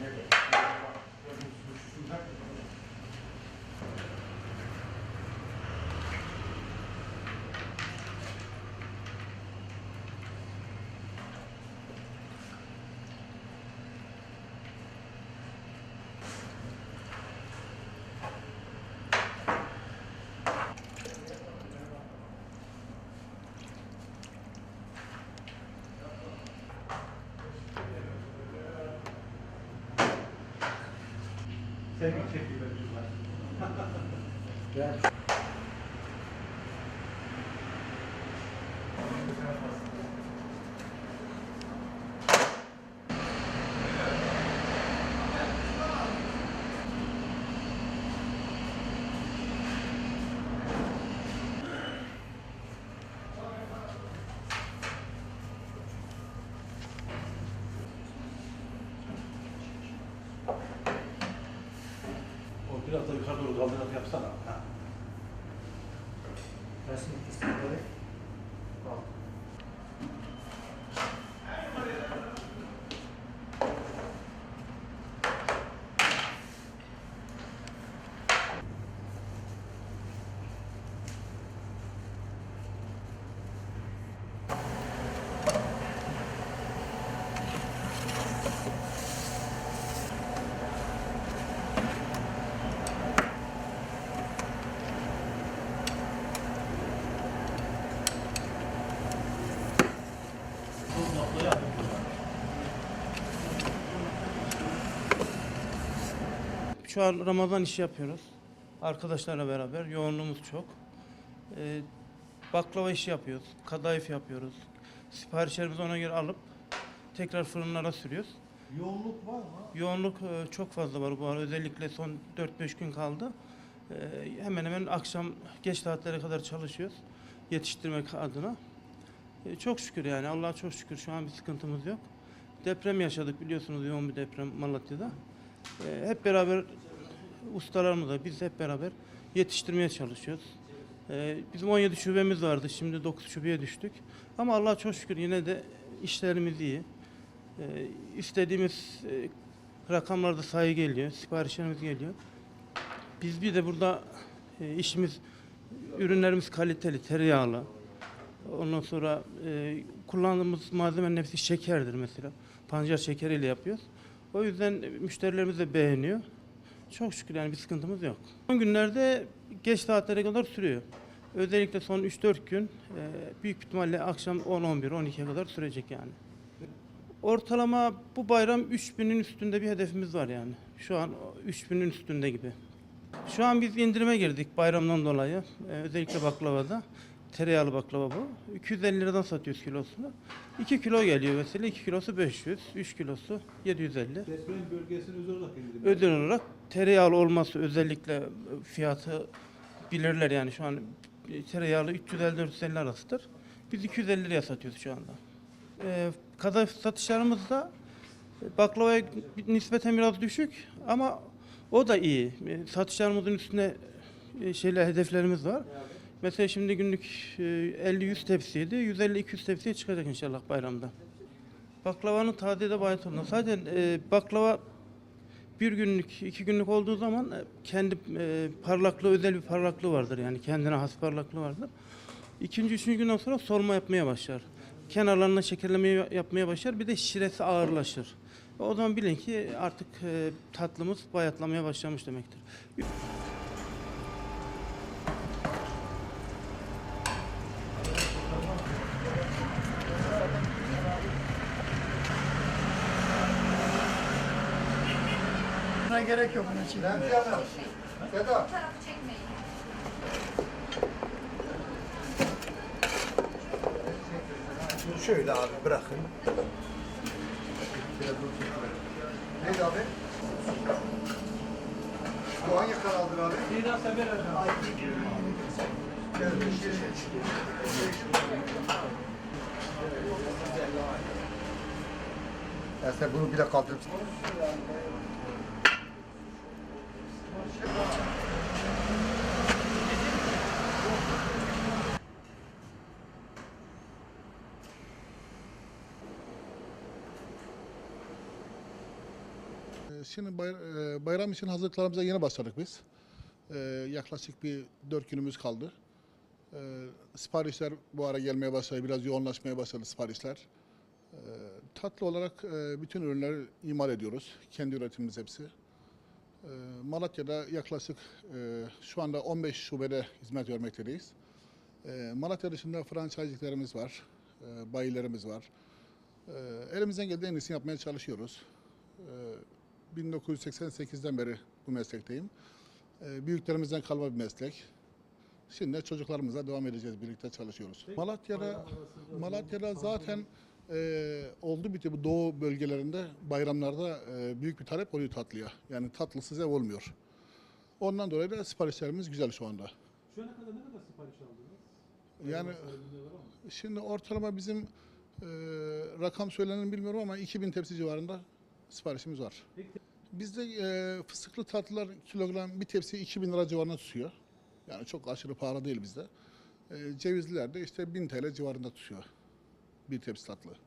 here, but Yeah. Biraz da yukarı doğru kaldırarak yapsana. Ha. Resim istikrarı. Şu an Ramazan işi yapıyoruz. Arkadaşlarla beraber. Yoğunluğumuz çok. Ee, baklava işi yapıyoruz. Kadayıf yapıyoruz. Siparişlerimizi ona göre alıp tekrar fırınlara sürüyoruz. Yoğunluk var mı? Yoğunluk e, çok fazla var bu ara. Özellikle son 4-5 gün kaldı. Ee, hemen hemen akşam geç saatlere kadar çalışıyoruz. Yetiştirmek adına. Ee, çok şükür yani Allah'a çok şükür şu an bir sıkıntımız yok. Deprem yaşadık biliyorsunuz yoğun bir deprem Malatya'da. Ee, hep beraber ustalarımızla biz hep beraber yetiştirmeye çalışıyoruz. Ee, bizim 17 şubemiz vardı. Şimdi 9 şubeye düştük. Ama Allah'a çok şükür yine de işlerimiz iyi. Ee, istediğimiz e, rakamlarda sayı geliyor. Siparişlerimiz geliyor. Biz bir de burada e, işimiz ürünlerimiz kaliteli, tereyağlı. Ondan sonra e, kullandığımız malzemenin hepsi şekerdir mesela. Pancar şekeriyle yapıyoruz. O yüzden müşterilerimiz de beğeniyor. Çok şükür yani bir sıkıntımız yok. Son günlerde geç saatlere kadar sürüyor. Özellikle son 3-4 gün e, büyük ihtimalle akşam 10-11, 12'ye kadar sürecek yani. Ortalama bu bayram 3000'in üstünde bir hedefimiz var yani. Şu an 3000'in üstünde gibi. Şu an biz indirime girdik bayramdan dolayı. Ee, özellikle baklavada. Tereyağlı baklava bu. 250 liradan satıyoruz kilosunu. 2 kilo geliyor mesela. 2 kilosu 500, 3 kilosu 750. Deprem bölgesini özel olarak indirim. Ödül olarak tereyağlı olması özellikle fiyatı bilirler yani şu an tereyağlı 350-450 arasıdır. Biz 250 liraya satıyoruz şu anda. Ee, kadayıf satışlarımızda baklavaya nispeten biraz düşük ama o da iyi. Ee, Satışlarımızın üstünde e, şeyler hedeflerimiz var. Mesela şimdi günlük e, 50-100 tepsiydi. 150-200 tepsiye çıkacak inşallah bayramda. Baklavanın tadili de bayat oldu. Zaten e, baklava bir günlük, iki günlük olduğu zaman e, kendi e, parlaklığı, özel bir parlaklığı vardır. Yani kendine has parlaklığı vardır. İkinci, üçüncü günden sonra solma yapmaya başlar. Kenarlarına şekerleme yapmaya başlar. Bir de şiresi ağırlaşır. O zaman bilin ki artık tatlımız bayatlamaya başlamış demektir. Buna gerek yok bunun için. Sedat. tarafı çekmeyin. Şöyle abi bırakın. Neydi abi? Bu hangi kanaldır abi? Didar Sefer Erdoğan. Ya sen bunu bile kaldırıp Şimdi bay- e, bayram için hazırlıklarımıza yeni başladık biz. Ee, yaklaşık bir dört günümüz kaldı. Ee, siparişler bu ara gelmeye başladı, biraz yoğunlaşmaya başladı siparişler. Ee, tatlı olarak e, bütün ürünleri imal ediyoruz. Kendi üretimimiz hepsi. Ee, Malatya'da yaklaşık e, şu anda 15 şubede hizmet vermekteyiz. Ee, Malatya dışında franchise'liklerimiz var, e, bayilerimiz var. Ee, elimizden geldiği en iyisini yapmaya çalışıyoruz. Ee, 1988'den beri bu meslekteyim. Büyüklerimizden kalma bir meslek. Şimdi çocuklarımızla devam edeceğiz, birlikte çalışıyoruz. Malatya'da Malatya'da zaten e, oldu bitti bu doğu bölgelerinde bayramlarda e, büyük bir talep oluyor tatlıya. Yani tatlısız ev olmuyor. Ondan dolayı da siparişlerimiz güzel şu anda. Şu ana kadar ne kadar sipariş aldınız? Yani şimdi ortalama bizim e, rakam söyleneni bilmiyorum ama 2000 tepsi civarında siparişimiz var. Bizde e, fıstıklı tatlılar kilogram bir tepsi 2000 lira civarında tutuyor. Yani çok aşırı pahalı değil bizde. E, cevizliler de işte 1000 TL civarında tutuyor bir tepsi tatlı.